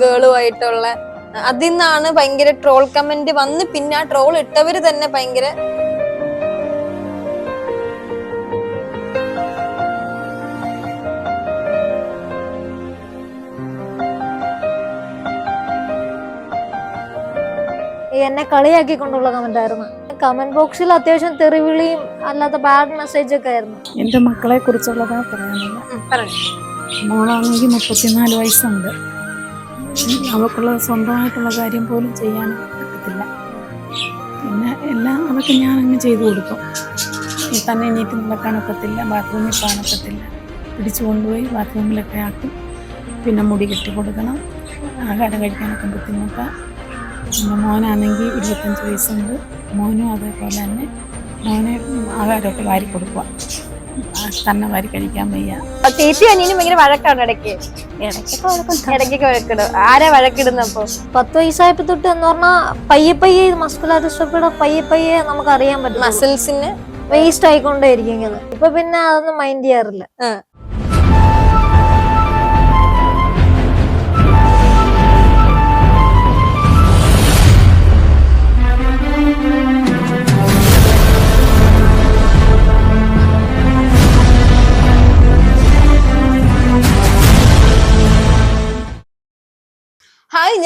ഗേളുമായിട്ടുള്ള അതിൽ നിന്നാണ് ഭയങ്കര ട്രോൾ കമന്റ് വന്ന് പിന്നെ ആ ട്രോൾ ഇട്ടവര് തന്നെ ഭയങ്കര എന്നെ കളിയാക്കിക്കൊണ്ടുള്ള കമന്റ് ആയിരുന്നു. കമന്റ് ബോക്സിൽ അത്യാവശ്യം തെറിവിളിയും അല്ലാത്ത ബാഡ് മെസ്സേജ് ഒക്കെ ആയിരുന്നു. എന്റെ മക്കളെ കുറിച്ചുള്ളതാ പറയാനുള്ളത് മോളാണെങ്കിൽ മുപ്പത്തിനാല് വയസ്സുണ്ട്. അവൾക്കുള്ള സ്വന്തമായിട്ടുള്ള കാര്യം പോലും ചെയ്യാൻ പറ്റത്തില്ല. പിന്നെ എല്ലാം അതൊക്കെ ഞാൻ അങ്ങ് ചെയ്തു കൊടുക്കും. തന്നെ എണീറ്റ് നടക്കാനൊക്കത്തില്ല ബാത്റൂമിൽ പോകാനൊക്കത്തില്ല പിടിച്ചു കൊണ്ടുപോയി ബാത്റൂമിലൊക്കെ ആക്കും. പിന്നെ മുടി കെട്ടി കൊടുക്കണം. ആഹാരം കഴിക്കാനൊക്കെ ബുദ്ധിമുട്ടാണ് പിന്നെ മോനാണെങ്കിൽ ഇരുപത്തഞ്ച് വയസ്സുണ്ട്. മോനും അതേപോലെ തന്നെ. മോനെ ആഹാരമൊക്കെ വാരി കൊടുക്കുക തന്നെ വാരി കഴിക്കാൻ വയ്യ. ചേച്ചി അനിയനും ഭയങ്കര വഴക്കാണ് ഇടയ്ക്ക്. ഇടയ്ക്കൊക്കെ വഴക്കിടും ആരാ വഴക്കിടുന്നപ്പോ? പത്ത് വയസ്സായപ്പോ തൊട്ട് എന്ന് പറഞ്ഞാൽ പയ്യെ പയ്യെ മസ്കുലാർ ഡിസ്ട്രബിയുടെ പയ്യെ പയ്യെ നമുക്ക് അറിയാൻ പറ്റും മസിൽസിന് വേസ്റ്റ് ആയിക്കൊണ്ടേ ഇങ്ങനെ. ഇപ്പൊ പിന്നെ അതൊന്നും മൈൻഡ് ചെയ്യാറില്ല.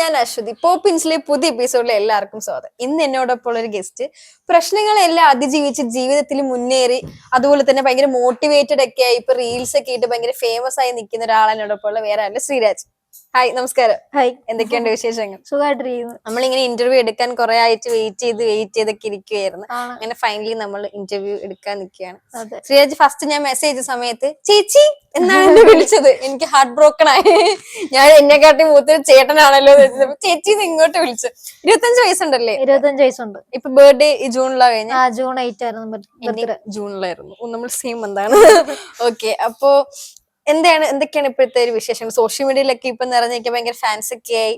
ഞാൻ അശ്വതി പോപ്പിൻസിലെ പുതിയ എപ്പിസോഡിലെ എല്ലാവർക്കും സ്വാഗതം. ഇന്ന് എന്നോടൊപ്പം ഒരു ഗസ്റ്റ് പ്രശ്നങ്ങളെല്ലാം അതിജീവിച്ച് ജീവിതത്തിൽ മുന്നേറി അതുപോലെ തന്നെ ഭയങ്കര മോട്ടിവേറ്റഡ് ഒക്കെ ആയി ഇപ്പൊ റീൽസ് ഒക്കെ ഇട്ട് ഭയങ്കര ഫേമസ് ആയി നിൽക്കുന്ന ഒരാളെന്നോടൊപ്പം ഉള്ള വേറെ ആരുടെ ശ്രീരാജ്. ഹായ് നമസ്കാരം. ഹായ്. എന്തൊക്കെയുണ്ട് വിശേഷങ്ങൾ? സുഖമായിട്ടിരിക്കുന്നു നമ്മളിങ്ങനെ ഇന്റർവ്യൂ എടുക്കാൻ കുറെ ആയിട്ട് വെയിറ്റ് ചെയ്ത് വെയിറ്റ് ചെയ്തൊക്കെ ഇരിക്കുകയായിരുന്നു അങ്ങനെ ഫൈനലി നമ്മൾ ഇന്റർവ്യൂ എടുക്കാൻ നിൽക്കുകയാണ്. ശ്രീരാജ് ഫസ്റ്റ് ഞാൻ മെസ്സേജ് സമയത്ത് ചേച്ചി എന്നാണ് എന്നെ വിളിച്ചത്? എനിക്ക് ഹാർട്ട് ബ്രോക്കൺ ആയി. ഞാൻ എന്നെക്കാട്ടി മൂത്തൊരു ചേട്ടനാണല്ലോ ചേച്ചി ഇങ്ങോട്ട് വിളിച്ചു. ഇരുപത്തഞ്ച് വയസ്സുണ്ടല്ലേ? ഇരുപത്തഞ്ച് വയസ്സുണ്ട്. ഇപ്പൊ ബർത്ത്ഡേ ജൂണിലാ കഴിഞ്ഞ. ജൂൺ എയ്റ്റ് ആയിരുന്നു ജൂണിലായിരുന്നു. നമ്മൾ സെയിം എന്താണ്. ഓക്കെ അപ്പോ എന്താണ് എന്തൊക്കെയാണ് ഇപ്പോഴത്തെ ഒരു വിശേഷം സോഷ്യൽ മീഡിയയിലൊക്കെ ഇപ്പൊ നിറഞ്ഞിരിക്കാൻ ഭയങ്കര ഫാൻസ് ഒക്കെ ആയി.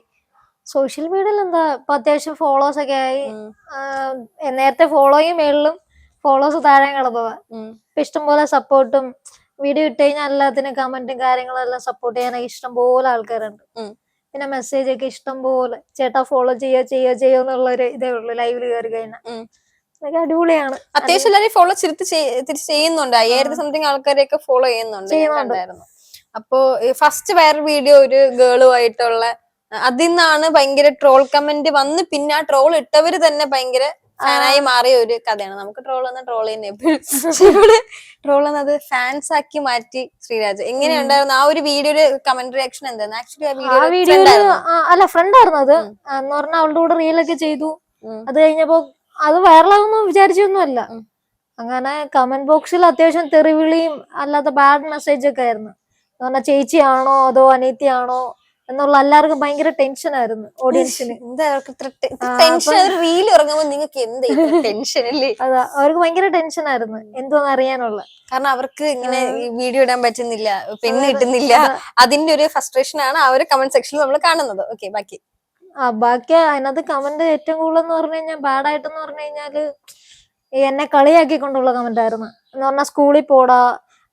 സോഷ്യൽ മീഡിയയിൽ എന്താ ഇപ്പൊ അത്യാവശ്യം ഫോളോസ് ഒക്കെ ആയി. ആ, നേരത്തെ ഫോളോയും മേളിലും ഫോളോസ് താഴെ കിടന്നതാ. ഇപ്പൊ ഇഷ്ടംപോലെ സപ്പോർട്ടും വീഡിയോ ഇട്ട് കഴിഞ്ഞാൽ എല്ലാത്തിനും കമന്റും കാര്യങ്ങളും എല്ലാം സപ്പോർട്ട് ചെയ്യാനൊക്കെ ഇഷ്ടംപോലെ ആൾക്കാരുണ്ട്. ഉം. പിന്നെ മെസ്സേജ് ഒക്കെ ഇഷ്ടംപോലെ ചേട്ടാ ഫോളോ ചെയ്യോ ചെയ്യോ ചെയ്യോ എന്നുള്ള ഒരു ഇതേ ഉള്ളൂ ലൈവിൽ കയറി കഴിഞ്ഞാൽ. ഉം. അടിപൊളിയാണ്. അത്യാവശ്യം എല്ലാവരും ഫോളോ തിരിച്ച് ചെയ്- തിരിച്ച് ചെയ്യുന്നുണ്ട്. അയ്യായിരത്തി സംതിങ് ആൾക്കാരെയൊക്കെ ഫോളോ ചെയ്യുന്നുണ്ട്. കണ്ടായിരുന്നു. അപ്പോ ഫസ്റ്റ് വൈറൽ വീഡിയോ ഒരു ഗേളുമായിട്ടുള്ള അതിൽ നിന്നാണ് ഭയങ്കര ട്രോൾ കമന്റ് വന്ന് പിന്നെ ആ ട്രോൾ ഇട്ടവര് തന്നെ ഭയങ്കര ഫാനായി മാറിയ ഒരു കഥയാണ്. നമുക്ക് ട്രോൾ വന്ന ട്രോൾ തന്നെ. ഇവിടെ ട്രോൾ എന്നത് ഫാൻസ് ആക്കി മാറ്റി ശ്രീരാജ്. എങ്ങനെയുണ്ടായിരുന്നു ആ ഒരു വീഡിയോയുടെ കമന്റ് റിയാക്ഷൻ എന്തായിരുന്നു? ആക്ച്വലി ആ വീഡിയോ അല്ല ഫ്രണ്ട് ആയിരുന്നു അത്. എന്ന് പറഞ്ഞാൽ അവളുടെ കൂടെ ഒക്കെ ചെയ്തു. അത് കഴിഞ്ഞപ്പോ അത് വൈറലാകുന്നു വിചാരിച്ചൊന്നുമല്ല. അങ്ങനെ കമന്റ് ബോക്സിൽ അത്യാവശ്യം തെറിവിളിയും അല്ലാത്ത ബാഡ് മെസ്സേജ് ഒക്കെ ആയിരുന്നു. എന്ന് പറഞ്ഞാൽ ചേച്ചിയാണോ അതോ അനീത്തിയാണോ എന്നുള്ള എല്ലാവർക്കും ഭയങ്കര ടെൻഷൻ ആയിരുന്നു ഓഡിയൻസിന് റീൽ ഇറങ്ങുമ്പോൾ നിങ്ങൾക്ക് എന്താ ടെൻഷൻ അല്ലേ അതാ അവർക്ക് ഭയങ്കര ടെൻഷൻ ആയിരുന്നു. എന്തോന്ന് അറിയാനുള്ള. കാരണം അവർക്ക് ഇങ്ങനെ വീഡിയോ ഇടാൻ പറ്റുന്നില്ല പെണ്ണ് കിട്ടുന്നില്ല. അതിന്റെ ഒരു ഫ്രസ്ട്രേഷൻ ആണ് ആ ഒരു കമന്റ് സെക്ഷനിൽ നമ്മൾ കാണുന്നത്. ഓക്കെ ബാക്കി. ആ ബാക്കി അതിനകത്ത് കമന്റ് ഏറ്റവും കൂടുതൽ എന്ന് പറഞ്ഞു കഴിഞ്ഞാൽ ബാഡായിട്ടെന്ന് പറഞ്ഞു കഴിഞ്ഞാൽ എന്നെ കളിയാക്കിക്കൊണ്ടുള്ള കമന്റ് ആയിരുന്നു. എന്ന് പറഞ്ഞാൽ സ്കൂളിൽ പോടാ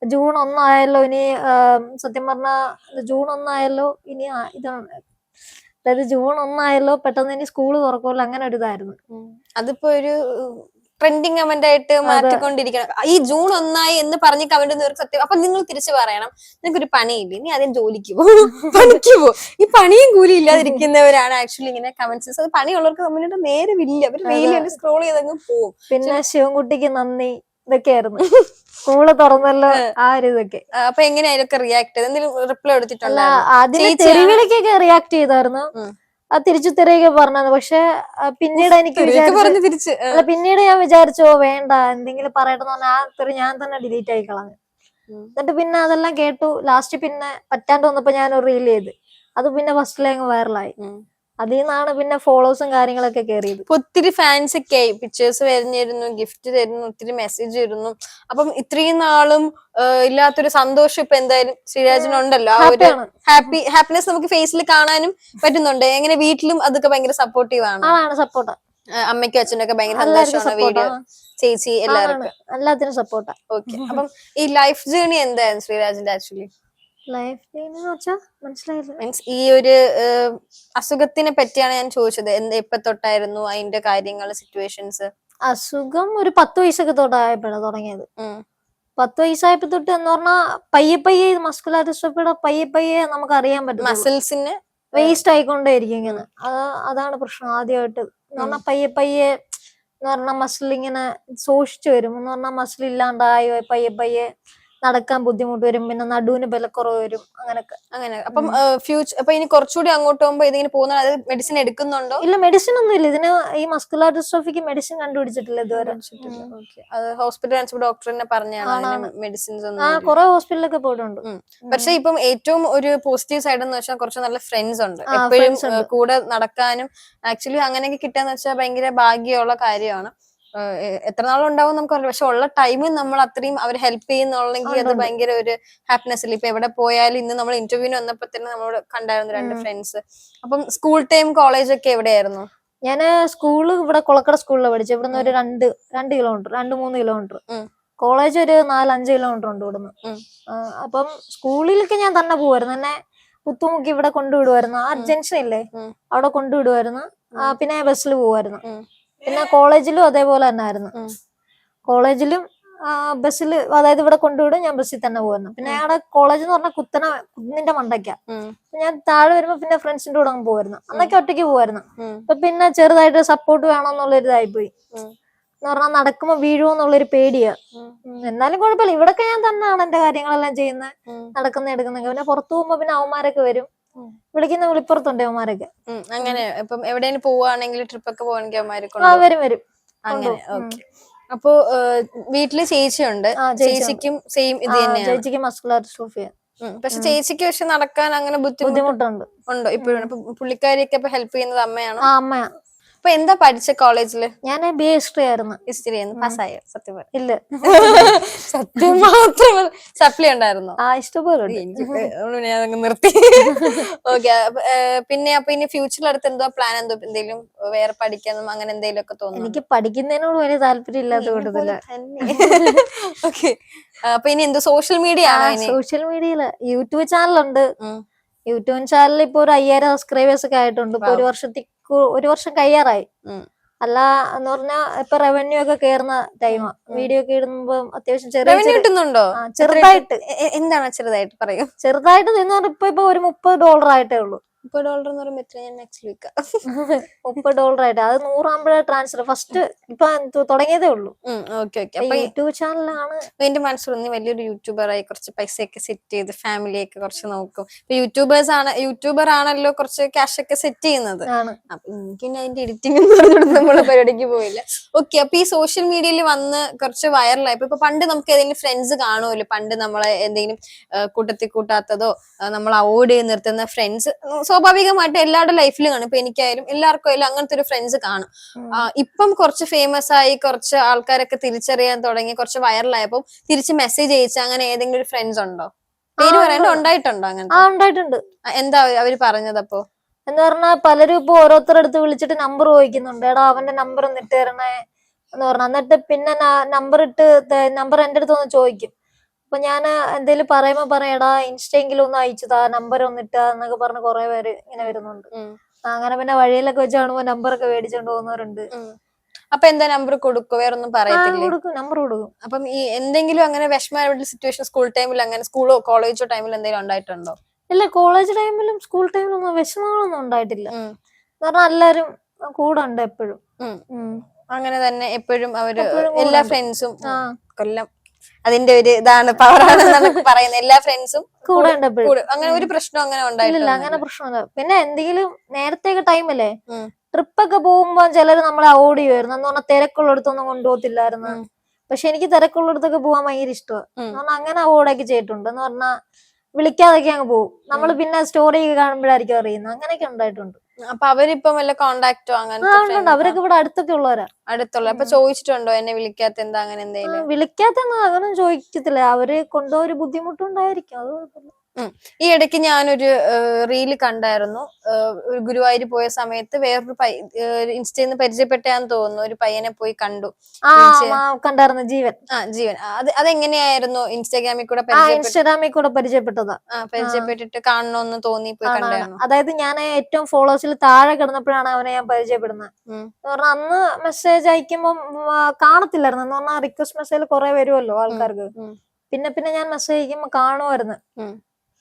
ജൂൺ ഒന്നായല്ലോ ഇനി സത്യം പറഞ്ഞ ജൂൺ ഒന്നായല്ലോ ഇനി ഇത് അതായത് ജൂൺ ഒന്നായല്ലോ പെട്ടെന്ന് ഇനി സ്കൂൾ തുറക്കുമല്ലോ അങ്ങനെ ഒരു ഇതായിരുന്നു. അതിപ്പോ ഒരു ട്രെൻഡിങ് കമന്റ് ആയിട്ട് മാറ്റിക്കൊണ്ടിരിക്കണം. ഈ ജൂൺ ഒന്നായി എന്ന് പറഞ്ഞ് കമന്റ് ഒരു സത്യം. അപ്പൊ നിങ്ങൾ തിരിച്ചു പറയണം. നിങ്ങൾക്ക് ഒരു പണിയില്ലേ? നീ ആദ്യം ജോലിക്ക് പോകും പണിക്ക് പോകും ഈ പണിയും കൂലി ഇല്ലാതിരിക്കുന്നവരാണ് ആക്ച്വലി ഇങ്ങനെ കമന്റ്സ് അത് പണിയുള്ളവർക്ക് കമന്റ് നേരമില്ല. അവർ വെയിലും സ്ക്രോൾ ചെയ്തങ്ങ് പോകും പിന്നെ ശിവൻകുട്ടിക്ക് നന്ദി. ഇതൊക്കെയായിരുന്നു. സ്കൂൾ തുറന്നല്ലോ ആ. ഒരു ഇതൊക്കെ. അപ്പൊ എങ്ങനെയാ റിയാക്ട് ചെയ്ത് എന്തെങ്കിലും റിപ്ലൈ എടുത്തിട്ടുണ്ടോ ആദ്യം റിയാക്ട് ചെയ്തായിരുന്നു. ആ തിരിച്ചു തിരയൊക്കെ പറഞ്ഞത് പക്ഷെ പിന്നീട് എനിക്ക് വിചാരിച്ചു. അല്ല പിന്നീട് ഞാൻ വിചാരിച്ചോ വേണ്ട എന്തെങ്കിലും പറയട്ടെ എന്ന് പറഞ്ഞാൽ ആ തെറി ഞാൻ തന്നെ ഡിലീറ്റ് ആയി കളഞ്ഞു. എന്നിട്ട് പിന്നെ അതെല്ലാം കേട്ടു. ലാസ്റ്റ് പിന്നെ പറ്റാണ്ട് വന്നപ്പോ ഞാൻ ഒരു റീൽ ചെയ്ത്. അത് പിന്നെ ഫസ്റ്റിലേ അങ്ങ് വൈറലായി. അതിൽ നിന്നാണ് പിന്നെ ഫോളോസും കാര്യങ്ങളൊക്കെ കയറിയത് ഒത്തിരി ഫാൻസ് ഒക്കെ ആയി. പിക്ചേഴ്സ് വരുന്നിരുന്നു ഗിഫ്റ്റ് തരുന്നു ഒത്തിരി മെസ്സേജ് വരുന്നു. അപ്പം ഇത്രയും നാളും ഇല്ലാത്തൊരു സന്തോഷം ഇപ്പൊ എന്തായാലും ശ്രീരാജനുണ്ടല്ലോ. ആ ഒരു ഹാപ്പി ഹാപ്പിനെസ് നമുക്ക് ഫേസിൽ കാണാനും പറ്റുന്നുണ്ട്. എങ്ങനെ വീട്ടിലും അതൊക്കെ ഭയങ്കര സപ്പോർട്ടീവ് ആണ്. സപ്പോർട്ട് സപ്പോർട്ടാ അമ്മയ്ക്കും അച്ഛനൊക്കെ ഭയങ്കര സന്തോഷമാണ് വീഡിയോ ചേച്ചി എല്ലാവർക്കും. എല്ലാത്തിനും സപ്പോർട്ടാ ഓക്കെ അപ്പം ഈ ലൈഫ് ജേണി എന്തായിരുന്നു ശ്രീരാജിന്റെ ആക്ച്വലി ലൈഫ് ലൈൻ എന്ന് വെച്ചാൽ മനസ്സിലായില്ല. മീൻസ് ഈ ഒരു അസുഖത്തിനെ പറ്റിയാണ് ഞാൻ ചോദിച്ചത്. എന്ത് എപ്പോ തൊട്ടായിരുന്നു അതിന്റെ കാര്യങ്ങൾ സിറ്റുവേഷൻസ് അസുഖം ഒരു പത്ത് വയസ്സൊക്കെ തൊട്ടായപ്പോഴാണ് തുടങ്ങിയത്. പത്ത് വയസ്സായപ്പോ തൊട്ട് എന്ന് പറഞ്ഞാൽ പയ്യെ പയ്യെ മസ്കുലാർ ഡിസ്ട്രോഫിയുടെ പയ്യെ പയ്യെ നമുക്ക് അറിയാൻ പറ്റും മസിൽസിന് വേസ്റ്റ് ആയിക്കൊണ്ടേയിരിക്കും ഇങ്ങനെ. അത് അതാണ് പ്രശ്നം ആദ്യമായിട്ട് എന്ന് പറഞ്ഞാൽ പയ്യെ പയ്യെ എന്ന് പറഞ്ഞാൽ മസിൽ ഇങ്ങനെ സൂക്ഷിച്ചു വരും. എന്ന് പറഞ്ഞാൽ മസിൽ ഇല്ലാണ്ടായി പയ്യെ പയ്യെ നടക്കാൻ ബുദ്ധിമുട്ട് വരും പിന്നെ നടുവിന് ബലക്കുറവ് വരും അങ്ങനൊക്കെ അങ്ങനെ. അപ്പം ഫ്യൂച്ചർ അപ്പൊ ഇനി കുറച്ചുകൂടി അങ്ങോട്ട് പോകുമ്പോ ഇതിങ്ങനെ പോകുന്ന അത് മെഡിസിൻ എടുക്കുന്നുണ്ടോ? ഇല്ല മെഡിസിൻ ഒന്നും ഇല്ല ഇതിന് ഈ മസ്കുലാർ ഡിസ്ട്രോഫിക്ക് മെഡിസിൻ കണ്ടുപിടിച്ചിട്ടില്ല ഇതുവരെ. അത് ഹോസ്പിറ്റൽ കാണിച്ചപ്പോൾ ഡോക്ടർ തന്നെ പറഞ്ഞാണ്. മെഡിസിൻസ് ആ ഒന്നും കുറെ ഹോസ്പിറ്റലൊക്കെ പോയിട്ടുണ്ട്. പക്ഷെ ഇപ്പം ഏറ്റവും ഒരു പോസിറ്റീവ് സൈഡ് എന്ന് വെച്ചാൽ കുറച്ച് നല്ല ഫ്രണ്ട്സ് ഉണ്ട്. എപ്പോഴും കൂടെ നടക്കാനും ആക്ച്വലി അങ്ങനെയൊക്കെ കിട്ടാന്ന് വെച്ചാൽ ഭയങ്കര ഭാഗ്യമുള്ള കാര്യമാണ്. എത്ര നാളുണ്ടാവും നമുക്ക് അറിയില്ല. പക്ഷെ ഉള്ള ടൈമിൽ നമ്മൾ അത്രയും അവർ ഹെൽപ്പ് ചെയ്യുന്നുള്ളെങ്കിൽ അത്. ഭയങ്കര ഒരു ഹാപ്പിനെസ് ഇപ്പൊ എവിടെ പോയാലും ഇന്ന് നമ്മൾ ഇന്റർവ്യൂവിന് വന്നപ്പോ തന്നെ നമ്മളോട് കണ്ടായിരുന്നു രണ്ട് ഫ്രണ്ട്സ് അപ്പം സ്കൂൾ ടൈം കോളേജ് ഒക്കെ എവിടെയായിരുന്നു? ഞാൻ സ്കൂൾ ഇവിടെ കൊളക്കട സ്കൂളിലാണ് പഠിച്ചത് ഇവിടുന്ന് ഒരു രണ്ട് രണ്ട് കിലോമീറ്റർ രണ്ട് മൂന്ന് കിലോമീറ്റർ കോളേജ് ഒരു നാലഞ്ച് കിലോമീറ്റർ ഉണ്ട് ഇവിടുന്ന്. അപ്പം സ്കൂളിലേക്ക് ഞാൻ തന്നെ പോവായിരുന്നു. എന്നെ കുത്തുമുക്കി ഇവിടെ കൊണ്ടുവിടുമായിരുന്നു ആ ജംഗ്ഷൻ ഇല്ലേ. അവിടെ കൊണ്ടുവിടുമായിരുന്നു പിന്നെ ബസ്സിൽ പോവായിരുന്നു. പിന്നെ കോളേജിലും അതേപോലെ തന്നെ ആയിരുന്നു കോളേജിലും ബസ്സിൽ അതായത് ഇവിടെ കൊണ്ടുവിടും ഞാൻ ബസ്സിൽ തന്നെ പോകുന്നു. പിന്നെ ഞങ്ങളുടെ കോളേജ് എന്ന് പറഞ്ഞാൽ കുത്തന കുന്നിന്റെ മണ്ടയ്ക്ക. ഞാൻ താഴെ വരുമ്പോ പിന്നെ ഫ്രണ്ട്സിന്റെ കൂടെ അങ്ങ് പോയിരുന്നു അന്നൊക്കെ ഒറ്റയ്ക്ക് പോവായിരുന്നു. അപ്പൊ പിന്നെ ചെറുതായിട്ട് സപ്പോർട്ട് വേണമെന്നുള്ള ഇതായി പോയി. എന്ന് പറഞ്ഞാൽ നടക്കുമ്പോ വീഴുമോ എന്നുള്ളൊരു പേടിയാ. എന്നാലും കുഴപ്പമില്ല. ഇവിടൊക്കെ ഞാൻ തന്നെയാണ് എന്റെ കാര്യങ്ങളെല്ലാം ചെയ്യുന്നത് നടക്കുന്ന എടുക്കുന്ന പിന്നെ പുറത്തു പോകുമ്പോ പിന്നെ അവന്മാരൊക്കെ വരും. വിളിക്കുന്ന വിളിപ്പുറത്തുണ്ട് അവന്മാരൊക്കെ അങ്ങനെ. ഇപ്പം എവിടെയും പോവാണെങ്കിൽ ട്രിപ്പ് ഒക്കെ പോവാണെങ്കിൽ അവന്മാരെ വരും വരും. അങ്ങനെ. ഓക്കെ. അപ്പോ വീട്ടിൽ ചേച്ചിയുണ്ട്. ചേച്ചിക്കും സെയിം ഇത് തന്നെയാണ്. ചേച്ചിക്ക് മസ്കുലർ ഡിസ്ട്രോഫിയ പക്ഷെ ചേച്ചിക്ക് പക്ഷെ നടക്കാൻ അങ്ങനെ ബുദ്ധിമുട്ടുണ്ട്. ഉണ്ടോ ഇപ്പോഴും? ഇപ്പൊ പുള്ളിക്കാരിയൊക്കെ ഹെൽപ്പ് ചെയ്യുന്നത് അമ്മയാണ്? അമ്മയാണ് അമ്മയാ. അപ്പൊ എന്താ പഠിച്ച കോളേജിൽ? ഞാൻ ബി എ ഹിസ്റ്ററി ആയിരുന്നു. ഹിസ്റ്ററി ആയിരുന്നു. പാസ്സായോ? സത്യം പറ. ഇല്ല. സത്യം മാത്രം സപ്ലി ഉണ്ടായിരുന്നു? ആ ഇഷ്ടപോലെ ഞാൻ നിർത്തി. ഓക്കെ പിന്നെ അപ്പൊ ഇനി ഫ്യൂച്ചറിൽ അടുത്ത് എന്തോ പ്ലാൻ എന്തോ എന്തെങ്കിലും വേറെ പഠിക്കാനും അങ്ങനെ എന്തെങ്കിലും ഒക്കെ തോന്നുന്നു എനിക്ക് പഠിക്കുന്നതിനോട് വലിയ താല്പര്യം ഇല്ലാത്ത കൂട്ടത്തില്ല ഓക്കെ അപ്പൊ ഇനി എന്തോ സോഷ്യൽ മീഡിയ സോഷ്യൽ മീഡിയയിൽ യൂട്യൂബ് ചാനൽ ഉണ്ട്. യൂട്യൂബ് ചാനലിൽ ഇപ്പൊ ഒരു അയ്യായിരം സബ്സ്ക്രൈബേഴ്സ് ഒക്കെ ആയിട്ടുണ്ട്. ഇപ്പൊ ഒരു വർഷത്തിൽ കു- ഒരു വർഷം കഴിയാറായി. അല്ല എന്ന് പറഞ്ഞാ ഇപ്പൊ റവന്യൂ ഒക്കെ കേറുന്ന ടൈമാ വീഡിയോ ഒക്കെ ഇടുമ്പോ അത്യാവശ്യം ചെറിയ കിട്ടുന്നുണ്ടോ? ചെറുതായിട്ട്. എന്താണ് ചെറുതായിട്ട് പറയും? ചെറുതായിട്ട് നിന്ന് ഇപ്പൊ ഇപ്പൊ ഒരു മുപ്പത് ഡോളർ ആയിട്ടേ ഉള്ളൂ. മുപ്പത് ഡോളർ എന്ന് പറയുമ്പോ എത്ര ഞാൻ നെക്സ്റ്റ് വീക്ക് മുപ്പത് ഡോളർ ആയിട്ട്. അത് നൂറാകുമ്പോഴേ ട്രാൻസ്ഫർ ഫസ്റ്റ് ഇപ്പൊ തുടങ്ങിയതേ ഉള്ളൂ. ഓക്കെ ഓക്കെ അപ്പൊ ഈ- യൂട്യൂബ് ചാനലാണ് എന്റെ മനസ്സിൽ നീ വലിയൊരു യൂട്യൂബറായി കുറച്ച് പൈസയൊക്കെ സെറ്റ് ചെയ്ത് ഫാമിലിയൊക്കെ കുറച്ച് നോക്കും. ഇപ്പൊ യൂട്യൂബേഴ്സ് ആണ് യൂട്യൂബർ ആണല്ലോ കുറച്ച് ക്യാഷ് ഒക്കെ സെറ്റ് ചെയ്യുന്നത്. ആണ്. അപ്പൊ എനിക്ക് പിന്നെ അതിന്റെ എഡിറ്റിംഗ് എന്ന് പറഞ്ഞിട്ട് നമ്മൾ പരിപാടിക്ക് പോയില്ല. ഓക്കെ അപ്പൊ ഈ സോഷ്യൽ മീഡിയയിൽ വന്ന് കുറച്ച് വൈറലായി ഇപ്പൊ പണ്ട് നമുക്ക് ഏതെങ്കിലും ഫ്രണ്ട്സ് കാണുമല്ലോ. പണ്ട് നമ്മളെ എന്തെങ്കിലും കൂട്ടത്തി കൂട്ടത്തിൽ കൂട്ടാത്തതോ നമ്മൾ അവോയ്ഡ് ചെയ്ത് നിർത്തുന്ന ഫ്രണ്ട്സ് സ്വാഭാവികമായിട്ട് എല്ലാവരുടെ ലൈഫിലും കാണും. ഇപ്പൊ എനിക്കായാലും എല്ലാവർക്കും ആയാലും അങ്ങനത്തെ ഒരു ഫ്രണ്ട്സ് കാണും. ആ, ഇപ്പം കുറച്ച് ഫേമസ് ആയി കുറച്ച് ആൾക്കാരൊക്കെ തിരിച്ചറിയാൻ തുടങ്ങി കുറച്ച് വൈറലായപ്പോ തിരിച്ച് മെസ്സേജ് അയച്ച അങ്ങനെ ഏതെങ്കിലും ഒരു ഫ്രണ്ട്സ് ഉണ്ടോ? പേര് പറയണ്ട പറയാണ്ട് ഉണ്ട്. ഉണ്ടായിട്ടുണ്ടോ ആ അങ്ങനത്തെ ഉണ്ടായിട്ടുണ്ട് എന്താ അവർ പറഞ്ഞത് അപ്പോ? എന്ന് പറഞ്ഞാൽ പലരും ഇപ്പൊ ഓരോരുത്തരുടെ അടുത്ത് വിളിച്ചിട്ട് നമ്പർ ചോദിക്കുന്നുണ്ട്. എടാ അവന്റെ നമ്പർ ഒന്ന് ഇട്ട് തരണേ എന്ന് പറഞ്ഞു. എന്നിട്ട് പിന്നെ നമ്പർ ഇട്ട് നമ്പർ എന്റെ അടുത്ത് ഒന്ന് ചോദിക്കും. അപ്പൊ ഞാൻ എന്തേലും പറയുമ്പോ പറയടാ ഇൻസ്റ്റെങ്കിലും ഒന്ന് അയച്ചതാ നമ്പർ ഒന്ന് ഇട്ടാ എന്നൊക്കെ പറഞ്ഞ് കുറെ പേര് ഇങ്ങനെ വരുന്നുണ്ട്. അങ്ങനെ പിന്നെ വഴിയിലൊക്കെ വെച്ച് കാണുമ്പോ നമ്പറൊക്കെ മേടിച്ചോണ്ട് പോകുന്നവരുണ്ട്. അപ്പൊ എന്താ നമ്പർ കൊടുക്കും? വേറെ ഒന്നും പറയത്തില്ലേ? കൊടുക്കും. നമ്പർ കൊടുക്കും. അപ്പം ഈ എന്തെങ്കിലും അങ്ങനെ വിഷമമായിട്ടുള്ള സിറ്റുവേഷൻ സ്കൂൾ ടൈമിൽ അങ്ങനെ സ്കൂളോ കോളേജോ ടൈമിൽ എന്തെങ്കിലും ഉണ്ടായിട്ടുണ്ടോ? ഇല്ല കോളേജ് ടൈമിലും സ്കൂൾ ടൈമിലും ഒന്നും വിഷമങ്ങളൊന്നും ഉണ്ടായിട്ടില്ല. പറഞ്ഞാൽ എല്ലാരും കൂടെ ഉണ്ട് എപ്പോഴും. അങ്ങനെ തന്നെ എപ്പോഴും അവർ എല്ലാ ഫ്രണ്ട്സും കൊല്ലം. അതിന്റെ ഒരു ഇതാണ് പവറാണെന്നാണ് പറയുന്നത് എല്ലാ ഫ്രണ്ട്സും കൂടെ അങ്ങനെ ഒരു പ്രശ്നം അങ്ങനെ ഉണ്ടായിട്ടില്ല അങ്ങനെ പ്രശ്നമില്ല പിന്നെ എന്തെങ്കിലും നേരത്തെ ടൈമല്ലേ അല്ലേ ട്രിപ്പ് ഒക്കെ പോകുമ്പോ ചിലര് നമ്മളെ അവോയ്ഡ് ചെയ്യുമായിരുന്നു എന്ന് പറഞ്ഞാൽ തിരക്കുള്ളിടത്തൊന്നും കൊണ്ടുപോകത്തില്ലായിരുന്നു. പക്ഷെ എനിക്ക് തിരക്കുള്ളിടത്തൊക്കെ പോകാൻ ഭയങ്കര ഇഷ്ടമാണ് അങ്ങനെ അവോയ്ഡ് ഒക്കെ ചെയ്തിട്ടുണ്ട്. എന്ന് പറഞ്ഞാൽ വിളിക്കാതൊക്കെ അങ്ങ് പോകും നമ്മൾ പിന്നെ സ്റ്റോറി ഒക്കെ കാണുമ്പോഴായിരിക്കും അറിയുന്നത്. അങ്ങനെയൊക്കെ ഉണ്ടായിട്ടുണ്ട്. അപ്പൊ അവരിപ്പം വല്ല കോണ്ടാക്റ്റോ അങ്ങനെ അവരൊക്കെ ഇവിടെ അടുത്തൊക്കെ ഉള്ളവരാ. അടുത്തുള്ള. അപ്പൊ ചോദിച്ചിട്ടുണ്ടോ എന്നെ വിളിക്കാത്ത എന്താ അങ്ങനെ എന്തെങ്കിലും വിളിക്കാത്ത അങ്ങനെ ചോദിക്കത്തില്ല. അവർ കൊണ്ടോ ഒരു ബുദ്ധിമുട്ടുണ്ടായിരിക്കും അത് കുഴപ്പമില്ല. ഈ ഇടയ്ക്ക് ഞാനൊരു റീൽ കണ്ടായിരുന്നു. ഒരു ഗുരുവായൂർ പോയ സമയത്ത് വേറൊരു ഇൻസ്റ്റയിൽ നിന്ന് പരിചയപ്പെട്ടാന്ന് തോന്നുന്നു. ഒരു പയ്യനെ പോയി കണ്ടു. കണ്ടായിരുന്നു. ജീവൻ. ആ ജീവൻ. അത് അതെങ്ങനെയായിരുന്നു? ഇൻസ്റ്റാഗ്രാമിൽ കൂടെ ഇൻസ്റ്റാഗ്രാമിൽ കൂടെ പരിചയപ്പെട്ടതാ. പരിചയപ്പെട്ടിട്ട് കാണണമെന്ന് തോന്നി പോയി കണ്ടായിരുന്നു. അതായത് ഞാൻ ഏറ്റവും ഫോളോവേഴ്സിൽ താഴെ കിടന്നപ്പോഴാണ് അവനെ ഞാൻ പരിചയപ്പെടുന്നത്. എന്ന് പറഞ്ഞാൽ അന്ന് മെസ്സേജ് അയക്കുമ്പോൾ കാണത്തില്ലായിരുന്നു. എന്ന് പറഞ്ഞാൽ റിക്വസ്റ്റ് മെസ്സേജിൽ കുറെ വരുമല്ലോ ആൾക്കാർക്ക്. പിന്നെ പിന്നെ ഞാൻ മെസ്സേജ് അയക്കുമ്പോൾ കാണുമായിരുന്നു.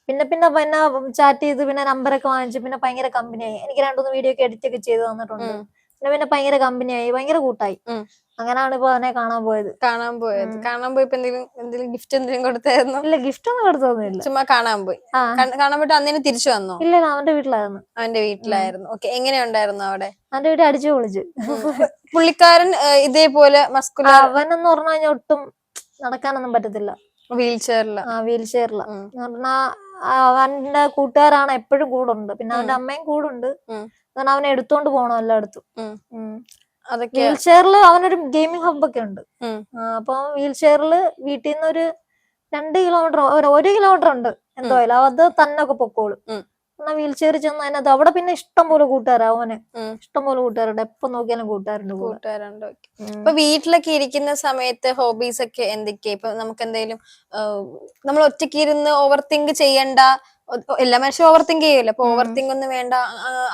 പിന്നെ പിന്നെ പിന്നെ ചാറ്റ് ചെയ്ത് പിന്നെ നമ്പറൊക്കെ വാങ്ങിച്ചു പിന്നെ ഭയങ്കര കമ്പനിയായി എനിക്ക് രണ്ടുമൂന്ന് വീഡിയോ ഒക്കെ എഡിറ്റ് ഒക്കെ ചെയ്ത് തന്നിട്ടുണ്ട്. പിന്നെ പിന്നെ ഭയങ്കര കമ്പനിയായി ഭയങ്കര കൂട്ടായി. അങ്ങനാണ് അങ്ങനെയാണ് ഇപ്പൊ അവനെ കാണാൻ പോയത്. കാണാൻ പോയത്. കാണാൻ പോയപ്പോ എന്തെങ്കിലും എന്തെങ്കിലും ഗിഫ്റ്റ് എന്തെങ്കിലും കൊടുത്തായിരുന്നു? ഇല്ല ഗിഫ്റ്റ് ഒന്നും കൊടുത്തൊന്നുമില്ല ചുമ്മാ കാണാൻ പോയി. കാണാൻ പോയിട്ട് അന്നേരം തിരിച്ചു വന്നോ? ഇല്ല അവന്റെ വീട്ടിലായിരുന്നു. അവന്റെ വീട്ടിലായിരുന്നു. ഓക്കെ എങ്ങനെയുണ്ടായിരുന്നു അവിടെ? അവന്റെ വീട്ടിൽ അടിച്ചു പൊളിച്ചു. പുള്ളിക്കാരൻ ഇതേപോലെ മസ്കുലർ അവനെന്ന് പറഞ്ഞു കഴിഞ്ഞാൽ ഒട്ടും നടക്കാനൊന്നും പറ്റത്തില്ല. വീൽ ചെയറിൽ ആ വീൽ ചെയറില. പറഞ്ഞാ അവന്റെ കൂട്ടുകാരാണ് എപ്പോഴും കൂടുണ്ട്. പിന്നെ അവന്റെ അമ്മയും കൂടുണ്ട്. അതുകൊണ്ട് കാരണം അവനെ എടുത്തോണ്ട് പോകണം എല്ലായിടത്തും. വീൽ ചെയറിൽ അവനൊരു ഗെയിമിംഗ് ഹബ് ഒക്കെ ഉണ്ട്. അപ്പൊ വീൽ ചെയറിൽ വീട്ടിൽ നിന്ന് ഒരു രണ്ട് കിലോമീറ്റർ ഒരു കിലോമീറ്റർ ഉണ്ട്. എന്തോ അത് തന്നെ ഒക്കെ പൊക്കോളും. എന്നാ വീൽ ചെയർ ചെന്ന് അതിനകത്ത് അവിടെ പിന്നെ ഇഷ്ടം പോലെ കൂട്ടുകാരാ അവനെ. ഇഷ്ടം പോലെ കൂട്ടുകാരുണ്ട്. എപ്പൊ നോക്കിയാലും കൂട്ടുകാരുണ്ട് കൂടെ. കൂട്ടുകാരുണ്ട് ഇപ്പൊ വീട്ടിലൊക്കെ ഇരിക്കുന്ന സമയത്ത് ഹോബീസ് ഒക്കെ എന്തൊക്കെയാ? ഇപ്പൊ നമുക്ക് എന്തെങ്കിലും നമ്മൾ ഒറ്റയ്ക്ക് ഇരുന്ന് ഓവർ തിങ്ക് ചെയ്യണ്ട എല്ലാ മനുഷ്യരും ഓവർ തിങ്ക് ചെയ്യൂല. അപ്പൊ ഓവർ തിങ്ക് ഒന്നും വേണ്ട.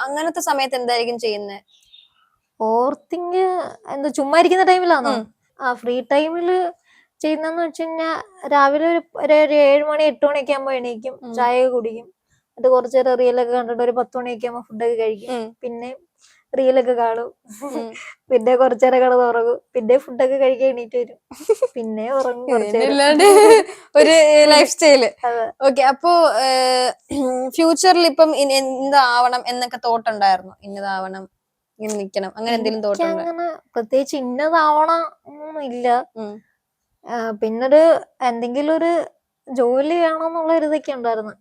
അങ്ങനത്തെ സമയത്ത് എന്തായിരിക്കും ചെയ്യുന്നത് ഓവർ തിങ്ക് എന്താ ചുമ്മാ ഇരിക്കുന്ന ടൈമിലാണോ ആ ഫ്രീ ടൈമിൽ ചെയ്യുന്നതെന്ന് വെച്ച് കഴിഞ്ഞാൽ രാവിലെ ഒരു ഒരു ഏഴ് മണി എട്ട് മണിയൊക്കെ ആകുമ്പോ എണീക്കും. ചായ കുടിക്കും. എന്നിട്ട് കുറച്ച് നേരം റീലൊക്കെ കണ്ടിട്ട് ഒരു പത്ത് മണിയൊക്കെ ആകുമ്പോൾ ഫുഡൊക്കെ കഴിക്കും. പിന്നെ റീലൊക്കെ കാണും. പിന്നെ കുറച്ചു നേരം കിടന്ന് ഉറങ്ങും. പിന്നെ ഫുഡൊക്കെ കഴിക്കാൻ എണീറ്റ് വരും. പിന്നെ ഉറങ്ങും ഒരു ലൈഫ് സ്റ്റൈൽ. ഓക്കെ അപ്പോ ഫ്യൂച്ചറിൽ ഇപ്പം എന്താവണം എന്നൊക്കെ തോട്ടുണ്ടായിരുന്നു? ഇന്നതാവണം ഇങ്ങനെ നിക്കണം അങ്ങനെ എന്തെങ്കിലും അങ്ങനെ പ്രത്യേകിച്ച് ഇന്നതാവണം ഒന്നുമില്ല പിന്നൊരു എന്തെങ്കിലും ഒരു ജോലി വേണമെന്നുള്ള ഒരു ഇതൊക്കെ ഉണ്ടായിരുന്നു.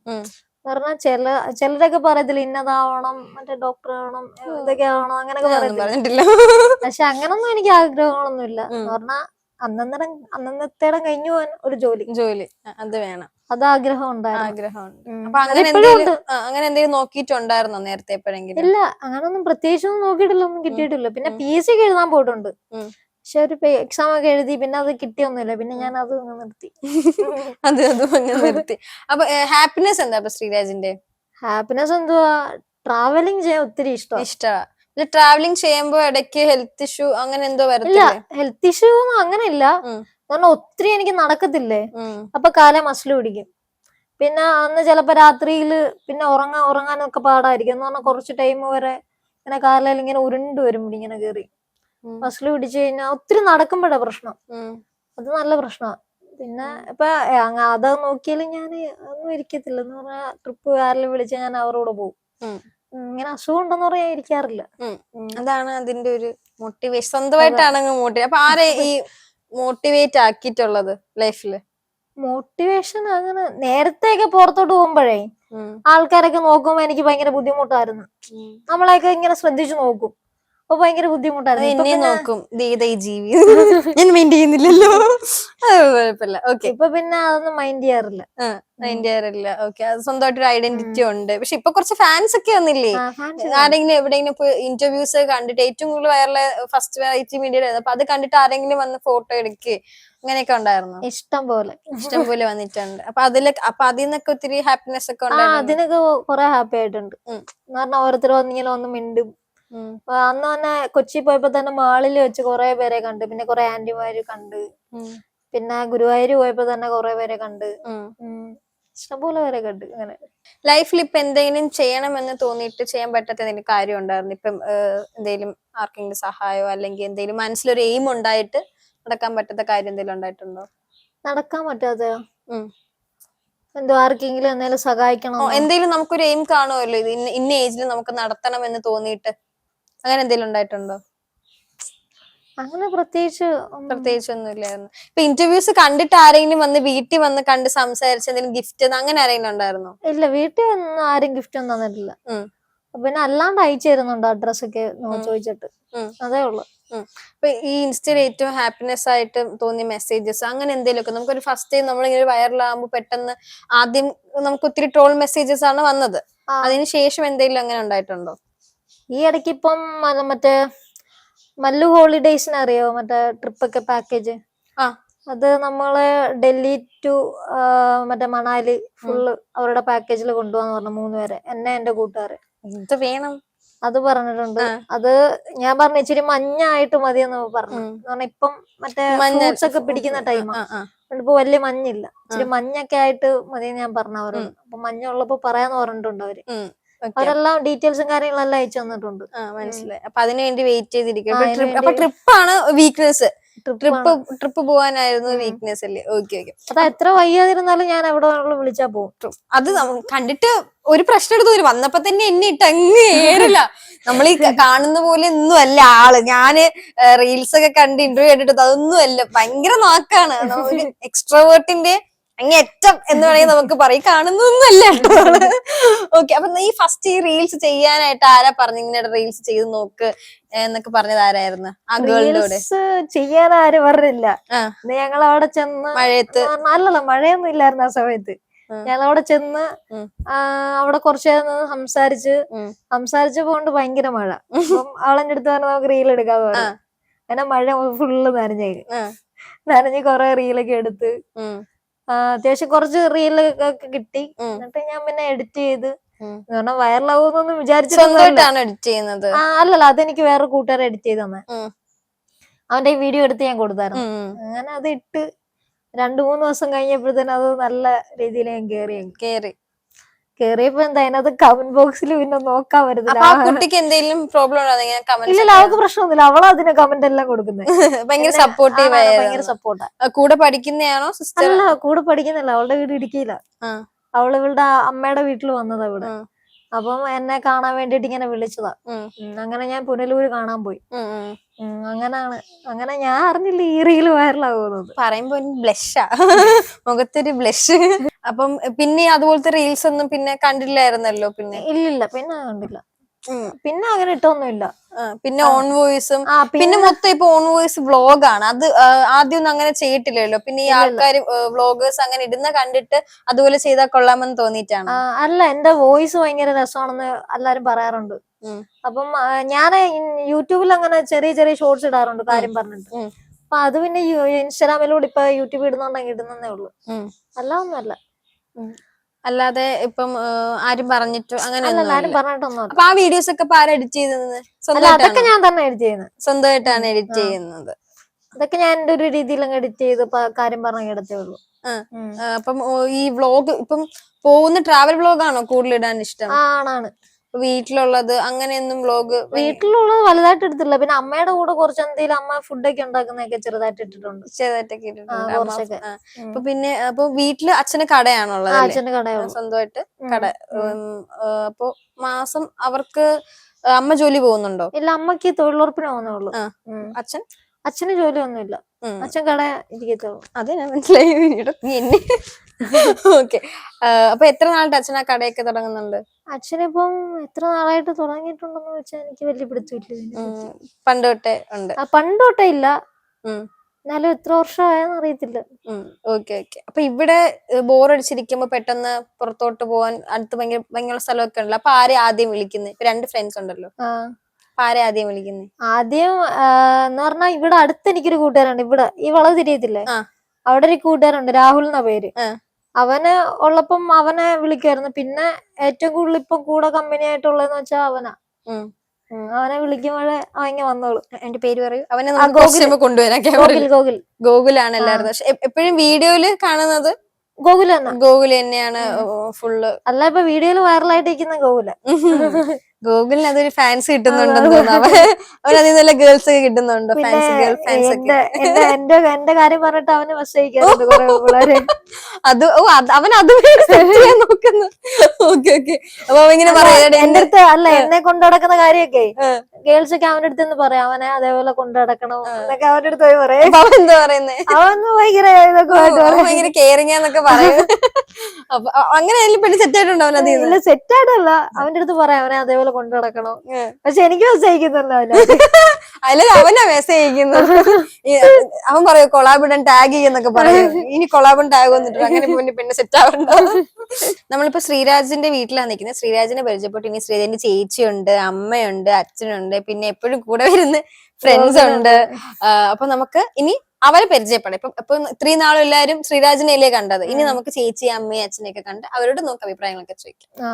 പറഞ്ഞാൽ ചില ചിലരൊക്കെ പറയത്തില്ല ഇന്നതാവണം മറ്റേ ഡോക്ടർ ആവണം ഇതൊക്കെ ആവണം അങ്ങനെയൊക്കെ പറഞ്ഞിട്ടില്ല. പക്ഷെ അങ്ങനൊന്നും എനിക്ക് ആഗ്രഹങ്ങളൊന്നും ഇല്ല പറഞ്ഞാ അന്നന്നേരം അന്നന്നത്തേടം കഴിഞ്ഞു പോകാൻ ഒരു ജോലി. ജോലി. അത് വേണം. അത് ആഗ്രഹം ഉണ്ടായിരുന്നു അങ്ങനെ എന്തെങ്കിലും നോക്കിയിട്ടുണ്ടായിരുന്നോ നേരത്തെ എപ്പോഴെങ്കിലും? ഇല്ല അങ്ങനൊന്നും പ്രത്യേകിച്ചൊന്നും നോക്കിയിട്ടില്ല ഒന്നും കിട്ടിയിട്ടില്ല. പിന്നെ. പി എസ് സി എഴുതാൻ പോയിട്ടുണ്ട്. പക്ഷെ ഒരു എക്സാം ഒക്കെ എഴുതി പിന്നെ അത് കിട്ടിയൊന്നുമില്ല. പിന്നെ ഞാൻ അത് അങ്ങ് നിർത്തി. അത് അതും അങ്ങനെ നിർത്തി. അപ്പൊ ഹാപ്പിനെസ് എന്താ അപ്പൊ ശ്രീരാജിന്റെ? ഹാപ്പിനെസ് എന്തുവാ? ട്രാവലിംഗ് ചെയ്യാൻ ഒത്തിരി ഇഷ്ടമാണ് ഇഷ്ടമാ ട്രാവലിംഗ് ചെയ്യുമ്പോ ഇടയ്ക്ക് ഹെൽത്ത് ഇഷ്യൂ അങ്ങനെ എന്തോ വരത്തില്ല? ഹെൽത്ത് ഇഷ്യൂ ഒന്നും അങ്ങനെ ഇല്ല. കാരണം ഒത്തിരി എനിക്ക് നടക്കത്തില്ലേ. അപ്പൊ കാലം മസിൽ പിടിക്കും. പിന്നെ അന്ന് ചിലപ്പോ രാത്രിയിൽ പിന്നെ ഉറങ്ങാൻ ഉറങ്ങാനൊക്കെ പാടായിരിക്കും. എന്ന് പറഞ്ഞാൽ കുറച്ച് ടൈം വരെ ഇങ്ങനെ കാലിൽ ഇങ്ങനെ ഉരുണ്ട് വരും ഇങ്ങനെ കയറി ഉം. മസിൽ പിടിച്ചു കഴിഞ്ഞാൽ ഒത്തിരി നടക്കുമ്പോഴാ പ്രശ്നം. അത് നല്ല പ്രശ്നമാണ് പിന്നെ ഇപ്പൊ അത് നോക്കിയാലും ഞാൻ ഒന്നും ഇരിക്കത്തില്ല എന്ന് പറഞ്ഞാൽ ട്രിപ്പ് കാറിൽ വിളിച്ച ഞാൻ അവരോട് പോകും ഇങ്ങനെ അസുഖം ഉണ്ടെന്ന് പറയാൻ ഇരിക്കാറില്ല. അതാണ് അതിന്റെ ഒരു മോട്ടിവേഷൻ സ്വന്തമായിട്ടാണ് മോട്ടിവേറ്റ് അപ്പൊ ആരെ ഈ മോട്ടിവേറ്റ് ആക്കിയിട്ടുള്ളത് ലൈഫിൽ മോട്ടിവേഷൻ അങ്ങനെ നേരത്തെയൊക്കെ പുറത്തോട്ട് പോകുമ്പോഴേ ആൾക്കാരൊക്കെ നോക്കുമ്പോ എനിക്ക് ഭയങ്കര ബുദ്ധിമുട്ടായിരുന്നു. നമ്മളെയൊക്കെ ഇങ്ങനെ ശ്രദ്ധിച്ചു നോക്കും. അപ്പൊ ഭയങ്കര ബുദ്ധിമുട്ടായിരുന്നു. ഇപ്പൊ എന്നെ നോക്കും. ദീത ഈ ജീവി. ഞാൻ മൈൻഡ് ചെയ്യുന്നില്ലല്ലോ. കുഴപ്പമില്ല. ഓക്കെ ഇപ്പൊ പിന്നെ അതൊന്നും മൈൻഡ് ചെയ്യാറില്ല. മൈൻഡ് ചെയ്യാറില്ല. ഓക്കെ അത് സ്വന്തമായിട്ടൊരു ഐഡന്റിറ്റി ഉണ്ട്. പക്ഷെ ഇപ്പൊ കുറച്ച് ഫാൻസ് ഒക്കെ fans ആരെങ്കിലും എവിടെയെങ്കിലും പോയി ഇന്റർവ്യൂസ് കണ്ടിട്ട് ഏറ്റവും കൂടുതൽ വയറിലെ ഫസ്റ്റ് വെറൈറ്റി മീഡിയ അപ്പൊ അത് കണ്ടിട്ട് ആരെങ്കിലും വന്ന് ഫോട്ടോ എടുക്കുക അങ്ങനെയൊക്കെ ഉണ്ടായിരുന്നു? ഇഷ്ടം പോലെ. ഇഷ്ടം പോലെ വന്നിട്ടുണ്ട്. അപ്പൊ അതിൽ അപ്പൊ അതിൽ നിന്നൊക്കെ ഒത്തിരി ഹാപ്പിനെസ് ഒക്കെ ഉണ്ടായിരുന്നു? അതിനൊക്കെ കുറെ ഹാപ്പി ആയിട്ടുണ്ട്. എന്ന് പറഞ്ഞാൽ ഓരോരുത്തർ വന്നിങ്ങനെ ഒന്ന് മിണ്ടും. അന്ന് തന്നെ കൊച്ചി പോയപ്പോ തന്നെ മാളിൽ വെച്ച് കുറെ പേരെ കണ്ട്. പിന്നെ കുറെ ആന്റിമാര് കണ്ട്. പിന്നെ ഗുരുവായൂർ പോയപ്പോ തന്നെ കുറെ പേരെ കണ്ട്. ഇഷ്ടംപോലെ പേരെ കണ്ട് അങ്ങനെ ലൈഫിൽ ഇപ്പൊ എന്തെങ്കിലും ചെയ്യണമെന്ന് തോന്നിയിട്ട് ചെയ്യാൻ പറ്റാത്ത എന്തെങ്കിലും കാര്യം ഉണ്ടായിരുന്നു. ഇപ്പം എന്തെങ്കിലും ആർക്കെങ്കിലും സഹായമോ അല്ലെങ്കിൽ എന്തെങ്കിലും മനസ്സിലൊരു എയിം ഉണ്ടായിട്ട് നടക്കാൻ പറ്റാത്ത കാര്യം എന്തെങ്കിലും ഉണ്ടായിട്ടുണ്ടോ? നടക്കാൻ പറ്റാത്ത? എന്തോ ആർക്കെങ്കിലും എന്തെങ്കിലും സഹായിക്കണം? എന്തെങ്കിലും നമുക്കൊരു എയിം കാണുമല്ലോ ഇത്. ഇന്ന ഇന്ന ഏജിൽ നമുക്ക് നടത്തണം എന്ന് തോന്നിയിട്ട് അങ്ങനെ എന്തെങ്കിലും ഉണ്ടായിട്ടുണ്ടോ? അങ്ങനെ പ്രത്യേകിച്ച് ഒന്നും- പ്രത്യേകിച്ചൊന്നും ഇല്ലായിരുന്നു ഇപ്പൊ ഇന്റർവ്യൂസ് കണ്ടിട്ട് ആരെങ്കിലും വന്ന് വീട്ടിൽ വന്ന് കണ്ട് സംസാരിച്ച് എന്തെങ്കിലും ഗിഫ്റ്റ് അങ്ങനെ ആരെങ്കിലും ഉണ്ടായിരുന്നോ? ഇല്ല വീട്ടിൽ ഒന്നും ആരും ഗിഫ്റ്റ് ഒന്നും തന്നിട്ടില്ല. പിന്നെ അല്ലാണ്ട് അയച്ചു തരുന്നുണ്ട് അഡ്രസ് ഒക്കെ ചോദിച്ചിട്ട്. അതേ ഉള്ളു. അപ്പൊ ഈ ഇൻസ്റ്റയിൽ ഏറ്റവും ഹാപ്പിനെസ് ആയിട്ട് തോന്നിയ മെസ്സേജസ് അങ്ങനെ എന്തെങ്കിലുമൊക്കെ? നമുക്കൊരു ഫസ്റ്റ് ടൈം നമ്മളിങ്ങനെ വൈറലാകുമ്പോൾ പെട്ടെന്ന് ആദ്യം നമുക്ക് ഒത്തിരി ട്രോൾ മെസ്സേജസ് ആണ് വന്നത്. അതിനുശേഷം അതിന് എന്തെങ്കിലും അങ്ങനെ ഉണ്ടായിട്ടുണ്ടോ? ഈ ഇടയ്ക്ക് ഇപ്പം മറ്റേ മല്ലു ഹോളിഡേയ്സിന് അറിയോ മറ്റേ ട്രിപ്പൊക്കെ പാക്കേജ്? ആ. അത് നമ്മളെ ഡൽഹി ടു മറ്റേ മണാലി ഫുള്ള് അവരുടെ പാക്കേജിൽ കൊണ്ടുപോകാന്ന് പറഞ്ഞു മൂന്ന് പേരെ. എന്നെ എന്റെ കൂട്ടുകാരെ. എന്ത് വേണം? അത് പറഞ്ഞിട്ടുണ്ട്. അത് ഞാൻ പറഞ്ഞ ഇച്ചിരി മഞ്ഞായിട്ട് മതിയെന്ന് പറഞ്ഞു. കാരണം എന്ന് പറഞ്ഞാ ഇപ്പം മറ്റേ മഞ്ഞ ഫ്രൂട്ട്സ് ഒക്കെ പിടിക്കുന്ന ടൈം. ഇപ്പൊ വലിയ മഞ്ഞില്ല. ഇച്ചിരി മഞ്ഞൊക്കെ ആയിട്ട് മതി ഞാൻ പറഞ്ഞു അവരോട്. അപ്പൊ മഞ്ഞുള്ളപ്പോ പറയാന്ന് പറഞ്ഞിട്ടുണ്ട് അവർ. അവരെല്ലാം ഡീറ്റെയിൽസും കാര്യങ്ങളെല്ലാം അയച്ചു തന്നിട്ടുണ്ട്. മനസ്സിലായി. അപ്പൊ അതിനുവേണ്ടി വെയിറ്റ് ചെയ്തിരിക്കും അപ്പൊ ട്രിപ്പ് ആണ് വീക്ക്നെസ് ട്രിപ്പ് ട്രിപ്പ് പോവാനായിരുന്നു. വീക്ക്നെസ് അല്ലേ? ഓക്കെ ഓക്കെ അതാ എത്ര വയ്യാതിരുന്നാലും ഞാൻ എവിടെ വിളിച്ചാ പോകും അത് കണ്ടിട്ട് ഒരു പ്രശ്നം എടുത്തു വന്നപ്പോ തന്നെ എന്നെ ഇട്ട് അങ്ങ് ഏറില്ല. നമ്മൾ ഈ കാണുന്ന പോലെ ഒന്നും അല്ല ആൾ. ഞാൻ റീൽസ് ഒക്കെ കണ്ട് ഇന്റർവ്യൂ കണ്ടിട്ട് അതൊന്നും അല്ല. ഭയങ്കര നാക്കാണ്. എക്സ്ട്രോവേർട്ടിന്റെ അങ്ങേറ്റം എന്ന് വേണമെങ്കിൽ നമുക്ക് പറയും. കാണുന്നൊന്നും അല്ല ഓക്കെ അപ്പൊ ഈ ഫസ്റ്റ് ഈ റീൽസ് ചെയ്യാനായിട്ട് ആരാ പറഞ്ഞു ഇങ്ങനെ റീൽസ് ചെയ്ത് നോക്ക് എന്നൊക്കെ പറഞ്ഞത് ആരായിരുന്നു? ആ ഗേളിലൂടെ ചെയ്യാൻ ആരും പറഞ്ഞില്ല. ഞങ്ങൾ അവിടെ ചെന്ന് മഴയത്ത്. അല്ലല്ല മഴയൊന്നും ഇല്ലായിരുന്നു ആ സമയത്ത്. ഞങ്ങൾ അവിടെ ചെന്ന് അവിടെ കുറച്ച് സംസാരിച്ച് സംസാരിച്ച് പോകണ്ട് സംസാരിച്ചപ്പോ കൊണ്ട് ഭയങ്കര മഴ. അപ്പം അവളെന്റെ അടുത്ത് പറഞ്ഞാൽ നമുക്ക് റീൽ എടുക്കാന്ന്. പറഞ്ഞു. അങ്ങനെ മഴ ഫുള്ള് നനഞ്ഞേക്ക് ആ. നനഞ്ഞ് കൊറേ റീലൊക്കെ എടുത്ത്. അത്യാവശ്യം കുറച്ച് റീലൊക്കെ കിട്ടി. എന്നിട്ട് ഞാൻ പിന്നെ എഡിറ്റ് ചെയ്ത്. കാരണം വൈറലാവുന്നൊന്നും സ്വന്തമായിട്ടാണ് എഡിറ്റ് ചെയ്യുന്നത്? അല്ലല്ല അതെനിക്ക് വേറെ കൂട്ടുകാരെ എഡിറ്റ് ചെയ്ത് തന്നെ. അവന്റെ ഈ വീഡിയോ എടുത്ത് ഞാൻ കൊടുത്തായിരുന്നു. അങ്ങനെ അത് ഇട്ട് രണ്ടു മൂന്ന് ദിവസം കഴിഞ്ഞപ്പോഴത്തേനും അത് നല്ല രീതിയിൽ ഞാൻ കേറി. കേറി. കേറിയപ്പോ എന്താ അതിനകത്ത് കമന്റ് ബോക്സിൽ പിന്നെ നോക്കാൻ വരുന്നത് ആ കുട്ടിക്ക് എന്തെങ്കിലും പ്രോബ്ലം ഇല്ലല്ല അവൾക്ക് പ്രശ്നമൊന്നുമില്ല. അവൾ അതിന് കമന്റ് എല്ലാം കൊടുക്കുന്നത് ഭയങ്കര സപ്പോർട്ടീവ് ഭയങ്കര സപ്പോർട്ടാണ് സപ്പോർട്ടാ കൂടെ പഠിക്കുന്നയാണോ സിസ്റ്റർ അല്ല കൂടെ പഠിക്കുന്നില്ല അവളുടെ വീട് ഇടുക്കിയില്ല ആ. അവൾ ഇവളുടെ അമ്മയുടെ വീട്ടിൽ വന്നതാ ഇവിടെ. അപ്പം എന്നെ കാണാൻ വേണ്ടിട്ട് ഇങ്ങനെ വിളിച്ചതാ. അങ്ങനെ ഞാൻ പുനലൂര് കാണാൻ പോയി. അങ്ങനാണ്. അങ്ങനെ ഞാൻ അറിഞ്ഞില്ല ഈ റീൽ വൈറലാകുന്നത് പറയുമ്പോ ബ്ലഷാ മുഖത്തൊരു ബ്ലഷ് അപ്പം പിന്നെ അതുപോലത്തെ റീൽസ് ഒന്നും പിന്നെ കണ്ടില്ലായിരുന്നല്ലോ പിന്നെ? ഇല്ലില്ല പിന്നെ കണ്ടില്ല. പിന്നെ അങ്ങനെ ഇട്ടൊന്നുമില്ല. പിന്നെ ഓൺ വോയിസും പിന്നെ മൊത്തം ഇപ്പൊ ഓൺ വോയിസ് വ്ളോഗാണ് അത് ആദ്യം ഒന്നും അങ്ങനെ ചെയ്തിട്ടില്ലല്ലോ. പിന്നെ ഈ ആൾക്കാർ വ്ളോഗേഴ്സ് അങ്ങനെ ഇടുന്ന കണ്ടിട്ട് അതുപോലെ ചെയ്താൽ കൊള്ളാമെന്ന് തോന്നിയിട്ടാണ്. അല്ല എന്റെ വോയിസ് ഭയങ്കര രസമാണെന്ന് എല്ലാരും പറയാറുണ്ട്. അപ്പം ഞാൻ യൂട്യൂബിൽ അങ്ങനെ ചെറിയ ചെറിയ ഷോർട്സ് ഇടാറുണ്ട് കാര്യം പറഞ്ഞിട്ട്. അപ്പൊ അത് പിന്നെ ഇൻസ്റ്റാഗ്രാമിലൂടെ ഇപ്പൊ യൂട്യൂബ് ഇടുന്നുണ്ടെങ്കിൽ ഇടുന്നേ ഉള്ളൂ. അല്ല ഒന്നല്ല അല്ലാതെ ഇപ്പം ആരും പറഞ്ഞിട്ട് അങ്ങനെ അപ്പൊ ആ വീഡിയോസ് ഒക്കെ എഡിറ്റ് ചെയ്തത് അതൊക്കെ ഞാൻ തന്നെ എഡിറ്റ് ചെയ്യുന്നത് സ്വന്തമായിട്ടാണ് എഡിറ്റ്. ചെയ്യുന്നത്. അതൊക്കെ ഞാൻ എന്റെ ഒരു രീതിയിൽ അങ്ങ് എഡിറ്റ് ചെയ്ത് കാര്യം പറഞ്ഞു എടുത്തേ ഉള്ളൂ. അപ്പം ഈ വ്ലോഗ് ഇപ്പം പോകുന്ന ട്രാവൽ വ്ളോഗാണോ കൂടുതൽ ഇടാൻ ഇഷ്ടം? ആണാണ്. വീട്ടിലുള്ളത് അങ്ങനെയൊന്നും വ്ലോഗ് വീട്ടിലുള്ളത് വലുതായിട്ട് എടുത്തില്ല പിന്നെ അമ്മയുടെ കൂടെ കുറച്ച് എന്തെങ്കിലും അമ്മ ഫുഡൊക്കെ ഉണ്ടാക്കുന്നൊക്കെ ചെറുതായിട്ട് ഇട്ടിട്ടുണ്ട്. ചെറുതായിട്ടൊക്കെ ഇട്ടിട്ടുണ്ട്. അപ്പൊ പിന്നെ അപ്പൊ വീട്ടിൽ അച്ഛന് കടയാണുള്ളത് അച്ഛന് കടയാണ് സ്വന്തമായിട്ട് കട. അപ്പൊ മാസം അവർക്ക് അമ്മ ജോലി പോകുന്നുണ്ടോ? ഇല്ല അമ്മയ്ക്ക് തൊഴിലുറപ്പിന് പോകുന്നേ ഉള്ളൂ. ആ. ഉം. അച്ഛൻ? അച്ഛന് ജോലി ഒന്നുമില്ല അച്ഛൻ കട ഇരിക്കത്തുള്ളൂ അതെ ഞാൻ മനസ്സിലായി. എന്നെ ഓക്കെ. അപ്പൊ എത്ര നാളായിട്ട് അച്ഛൻ ആ കടയൊക്കെ തുടങ്ങുന്നുണ്ട്? അച്ഛനിപ്പം എത്ര നാളായിട്ട് തുടങ്ങിയിട്ടുണ്ടെന്ന് വെച്ചാൽ എനിക്ക് വലിയ പിടുത്തമില്ല പണ്ടോട്ടേ പണ്ട് തൊട്ടേ ഉണ്ട്. പണ്ടോട്ടേ പണ്ട് തൊട്ടേ ഇല്ല. എന്നാലും എത്ര വർഷമായെന്ന് അറിയത്തില്ല. Okay okay. അപ്പൊ ഇവിടെ ബോർ അടിച്ചിരിക്കുമ്പോ പെട്ടെന്ന് പുറത്തോട്ട് പോവാൻ അടുത്ത് ഭയങ്കര ഭയങ്കര സ്ഥലമൊക്കെ ഉണ്ടല്ലോ. അപ്പൊ ആരെ ആദ്യം വിളിക്കുന്നത് ഇപ്പൊ രണ്ട് ഫ്രണ്ട്സ് ഉണ്ടല്ലോ. ആരെ ആദ്യം വിളിക്കുന്നത് ആദ്യം എന്ന് പറഞ്ഞാൽ ഇവിടെ അടുത്ത് എനിക്കൊരു കൂട്ടുകാരുണ്ട്. ഇവിടെ ഈ വളവ് തിരിയത്തില്ലേ? അവിടെ ഒരു കൂട്ടുകാരുണ്ട്. രാഹുൽ എന്ന പേര്. അവന് ഉള്ളപ്പം അവനെ വിളിക്കുമായിരുന്നു പിന്നെ ഏറ്റവും കൂടുതൽ ഇപ്പൊ കൂടെ കമ്പനി ആയിട്ടുള്ളതെന്ന് വെച്ചാൽ അവനാ. ഉം. അവനെ വിളിക്കുമ്പോഴേ അവ ഇങ്ങനെ വന്നോളൂ. എന്റെ പേര് പറയൂ. അവനെ നമുക്ക് ഗോകുൽ. കുറച്ച് കഴിയുമ്പോ കൊണ്ടുവരാം. ഗോകുൽ ക്യാമറയിൽ. ഗോകുൽ ഗോകുലാണ് എല്ലാവരും പക്ഷെ എപ്പോഴും വീഡിയോയിൽ കാണുന്നത് ഗോകുൽ തന്നെ ഗോകുൽ തന്നെയാണ് ഫുള്ള്. അല്ല ഇപ്പൊ വീഡിയോയിൽ വൈറലായിട്ട് ഇരിക്കുന്ന ഗോകുല. ഗൂഗിളിന് അതൊരു ഫാൻസ് കിട്ടുന്നുണ്ടെന്ന് ഗേൾസ് ഒക്കെ കിട്ടുന്നുണ്ടോ? ഫാൻസ് ഗേൾ ഫാൻസ് ഒക്കെ. എന്റെ കാര്യം പറഞ്ഞിട്ട് അവന് മെസ്സേജ് അത് ഓ അവൻ അത് നോക്കുന്നു. Okay okay. അപ്പൊ ഇങ്ങനെ പറയാം എന്റെ അടുത്ത് അല്ല എന്നെ കൊണ്ടു നടക്കുന്ന കാര്യമൊക്കെ ഗേൾസ് ഒക്കെ അവന്റെ അടുത്ത് പറയാം അവനെ അതേപോലെ കൊണ്ടു നടക്കണം എന്നൊക്കെ അവന്റെ അടുത്ത് പോയി പറയാം. അവൻ എന്താ പറയുന്നേ? അവൻ ഭയങ്കര. ഭയങ്കര കെയറിങ് എന്നൊക്കെ പറയും. അപ്പൊ അങ്ങനെ സെറ്റ് ആയിട്ടുണ്ടോ അവൻ സെറ്റ് ആയിട്ടല്ല. അവന്റെ അടുത്ത് പറയാം അവനെ അതേപോലെ കൊണ്ടു നടക്കണോ. പക്ഷെ എനിക്ക് മെസ്സേജ് അല്ലെങ്കിൽ അവന് മെസ്സേജ് അയക്കുന്നത് അവൻ പറയും കൊളാബിടൻ ടാഗ് ചെയ്യുന്നൊക്കെ പറയും. ഇനി കൊളാബൻ ടാഗ് വന്നിട്ട് അങ്ങനെ പിന്നെ പിന്നെ സെറ്റ് ആവണ്ടോ. നമ്മളിപ്പോ ശ്രീരാജിന്റെ വീട്ടിലാണ് നിൽക്കുന്നത് ശ്രീരാജിനെ പരിചയപ്പെട്ടു. ഇനി ശ്രീരാജിന്റെ ചേച്ചിയുണ്ട് അമ്മയുണ്ട് അച്ഛനുണ്ട് പിന്നെ എപ്പോഴും കൂടെ വരുന്ന ഫ്രണ്ട്സ് ഉണ്ട്. അപ്പൊ നമുക്ക് ഇനി അവരെ പരിചയപ്പെടാം. ഇപ്പൊ ഇപ്പൊ ഇത്രയും നാളും എല്ലാവരും ശ്രീരാജിനെയല്ലേ കണ്ടത്? ഇനി നമുക്ക് ചേച്ചി അമ്മയും അച്ഛനെയൊക്കെ കണ്ട് അവരോട് നമുക്ക് അഭിപ്രായങ്ങളൊക്കെ ചോദിക്കാം. ആ.